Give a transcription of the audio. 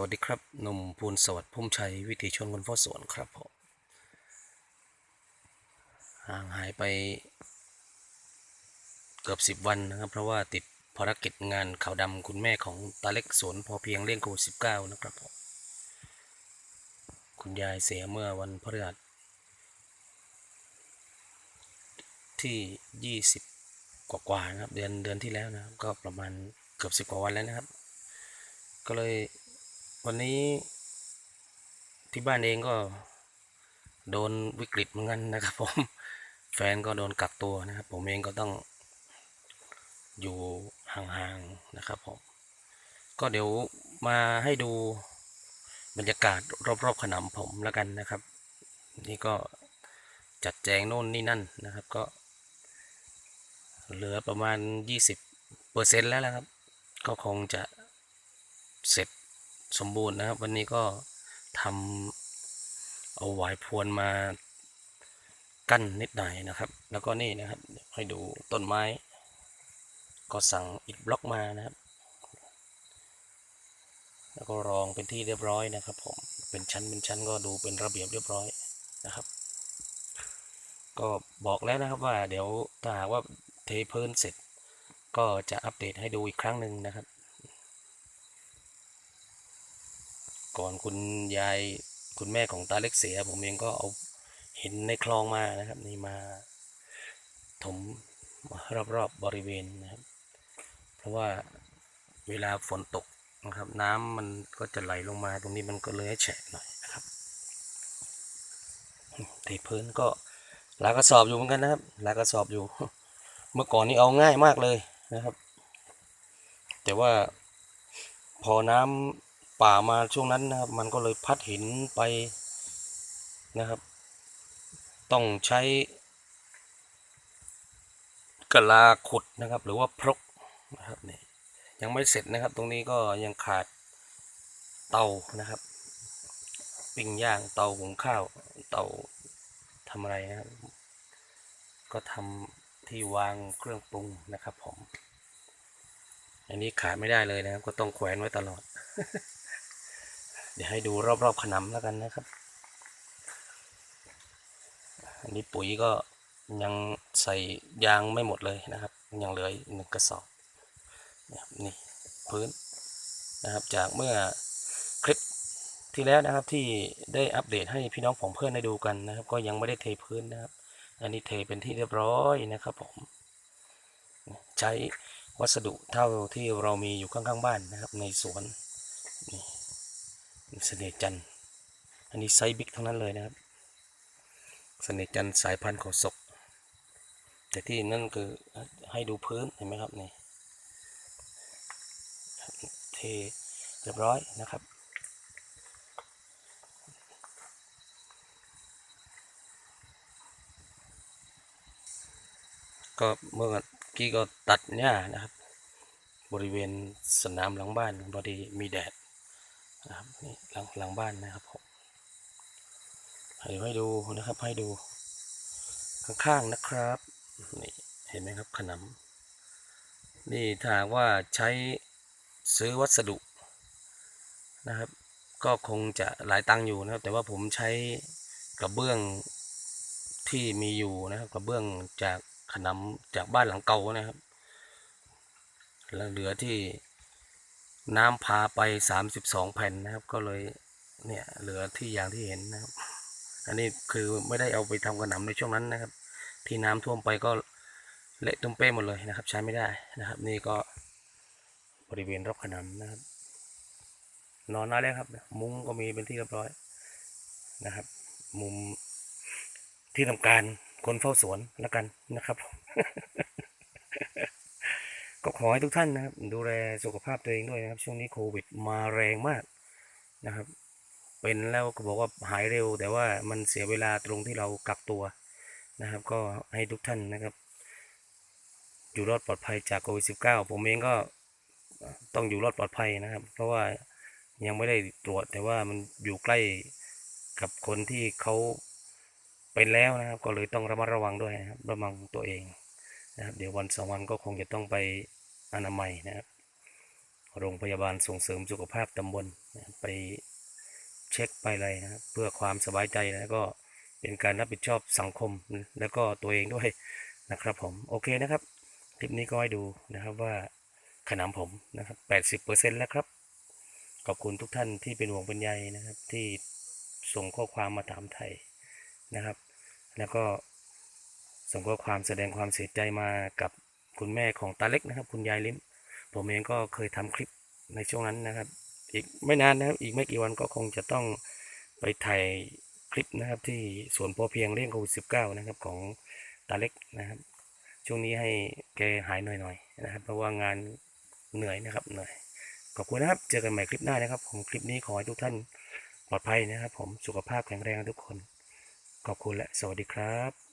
วัสดีครับหนุ่มภูลสวัสดิ์พุ่มชัย วิถีชนคนเฝ้าสวนครับผมห่างหายไปเกือบสิบวันนะครับ เพราะว่าติดภารกิจงานขาวดำคุณแม่ของตาเล็กสวนพอเพียงเลี่ยงโควิดสิบเก้านะครับผมคุณยายเสียเมื่อวันพฤหัสที่ยี่สิบกว่าๆนะครับ เดือนเดือนที่แล้วนะครับ ก็ประมาณเกือบสิบกว่าวันแล้วนะครับ ก็เลย วันนี้ที่บ้านเองก็โดนวิกฤตเหมือนกันนะครับผม แฟนก็โดนกักตัวนะครับ ผมเองก็ต้องอยู่ห่างๆนะครับผม ก็เดี๋ยวมาให้ดูบรรยากาศรอบๆขนำผมแล้วกันนะครับ นี่ก็จัดแจงโน่นนี่นั่นนะครับก็ เหลือประมาณ 20เปอร์เซ็นต์แล้วนะครับ ก็คงจะเสร็จ สมบูรณ์นะครับ วันนี้ก็ทำเอาหวายพวนมากั้นนิดหน่อยนะครับ แล้วก็นี่นะครับให้ดูต้นไม้ ก็สั่งอิฐบล็อกมานะครับ แล้วก็รองเป็นที่เรียบร้อยนะครับผมเป็นชั้นเป็นชั้นก็ดูเป็นระเบียบเรียบร้อยนะครับ ก็บอกแล้วนะครับว่าเดี๋ยวถ้าหากว่าเทพื้นเสร็จ ก็จะอัปเดตให้ดูอีกครั้งหนึ่งนะครับ ก่อนคุณยายคุณแม่ของตาเล็กเสีย ผมเองก็เอาหินในคลองมานะครับ นี่มาถมรอบๆบบริเวณนะครับ เพราะว่าเวลาฝนตกนะครับ น้ำมันก็จะไหลลงมาตรงนี้มันก็เลยแฉะหน่อยนะครับเทพื้นก็ลากระสอบอยู่เหมือนกันนะครับลากระสอบอยู่ เมื่อก่อนนี้เอาง่ายมากเลยนะครับ แต่ว่าพอน้ำ ป่ามาช่วงนั้นนะครับ มันก็เลยพัดหินไปนะครับ ต้องใช้กะลาขุดนะครับ หรือว่าพรกนะครับนี่ยังไม่เสร็จนะครับ ตรงนี้ก็ยังขาดเตานะครับ ปิ้งย่างเตาหุงข้าว เตาทำอะไรนะครับ ก็ทำที่วางเครื่องปรุงนะครับผมอันนี้ขาดไม่ได้เลยนะครับ ก็ต้องแขวนไว้ตลอด เดี๋ยวให้ดูรอบๆขนำแล้วกันนะครับ อันนี้ปุ๋ยก็ยังใส่ยางไม่หมดเลยนะครับ ยังเหลือหนึ่งกระสอบนะครับนี่พื้นนะครับจากเมื่อคลิปที่แล้วนะครับที่ได้อัปเดตให้พี่น้องของเพื่อนได้ดูกันนะครับ ก็ยังไม่ได้เทพื้นนะครับ อันนี้เทเป็นที่เรียบร้อยนะครับผมใช้วัสดุเท่าที่เรามีอยู่ข้างๆบ้านนะครับ ในสวนนี่ เสน่จันอันนี้ไซส์บิ๊กทั้งนั้นเลยนะครับ เสน่จันสายพันธุ์ของศก แต่ที่นั่นคือให้ดูพื้นเห็นไหมครับนี่เทเรียบร้อยนะครับก็เมื่อกี้ก็ตัดหญ้านะครับ บริเวณสนามหลังบ้านพอดีมีแดด นะครับนี่หลังหลังบ้านนะครับผมให้ให้ดูนะครับ ให้ดู ข้างๆนะครับนี่เห็นไหมครับขนำนี่ถ้าว่าใช้ซื้อวัสดุนะครับ ก็คงจะหลายตังค์อยู่นะครับ แต่ว่าผมใช้กระเบื้องที่มีอยู่นะครับกระเบื้องจากขนำจากบ้านหลังเก่านะครับแล้วเหลือที่ น้ำพาไปสามสิบสองแผ่นนะครับ ก็เลยเนี่ยเหลือที่อย่างที่เห็นนะครับ อันนี้คือไม่ได้เอาไปทำกระหนำในช่วงนั้นนะครับ ที่น้ำท่วมไปก็เละตุ้มเป้หมดเลยนะครับ ใช้ไม่ได้นะครับ นี่ก็บริเวณรอบขนำนะครับ นอนได้แล้วครับ มุ้งก็มีเป็นที่เรียบร้อยนะครับ มุมที่ทำการคนเฝ้าสวนแล้วกันนะครับ ก็ขอให้ทุกท่านนะครับ ดูแลสุขภาพตัวเองด้วยนะครับ ช่วงนี้โควิดมาแรงมากนะครับ เป็นแล้วก็บอกว่าหายเร็ว แต่ว่ามันเสียเวลาตรงที่เรากักตัวนะครับ ก็ให้ทุกท่านนะครับ อยู่รอดปลอดภัยจากโควิดสิผมเองก็ต้องอยู่รอดปลอดภัยนะครับ เพราะว่ายังไม่ได้ตรวจแต่ว่ามันอยู่ใกล้กับคนที่เขาเป็นแล้วนะครับ ก็เลยต้องระมัดระวังด้วยนะครับระวังตัวเองนะครับ เดี๋ยววันสองวันก็คงจะต้องไป อนามัยนะครับโรงพยาบาลส่งเสริมสุขภาพตำบลไปเช็คไปเลยนะครับเพื่อความสบายใจแล้วก็เป็นการรับผิดชอบสังคมแล้วก็ตัวเองด้วยนะครับผมโอเคนะครับคลิปนี้ก็ให้ดูนะครับว่าขนมผมนะครับ 80%แล้วครับ ขอบคุณทุกท่านที่เป็นห่วงเป็นใยนะครับ ที่ส่งข้อความมาถามไทยนะครับ แล้วก็ส่งข้อความแสดงความเสียใจมากับ คุณแม่ของตาเล็กนะครับ คุณยายลิมผมเองก็เคยทำคลิปในช่วงนั้นนะครับ อีกไม่นานนะครับ อีกไม่กี่วันก็คงจะต้องไปถ่ายคลิปนะครับ ที่สวนพอเพียงเรื่องโควิด19นะครับของตาเล็กนะครับ ช่วงนี้ให้แกหายหน่อยๆนะครับ เพราะว่างานเหนื่อยนะครับเหนื่อยขอบคุณนะครับ เจอกันใหม่คลิปหน้านะครับ ผมคลิปนี้ขอให้ทุกท่านปลอดภัยนะครับ ผมสุขภาพแข็งแรงทุกคน ขอบคุณและสวัสดีครับ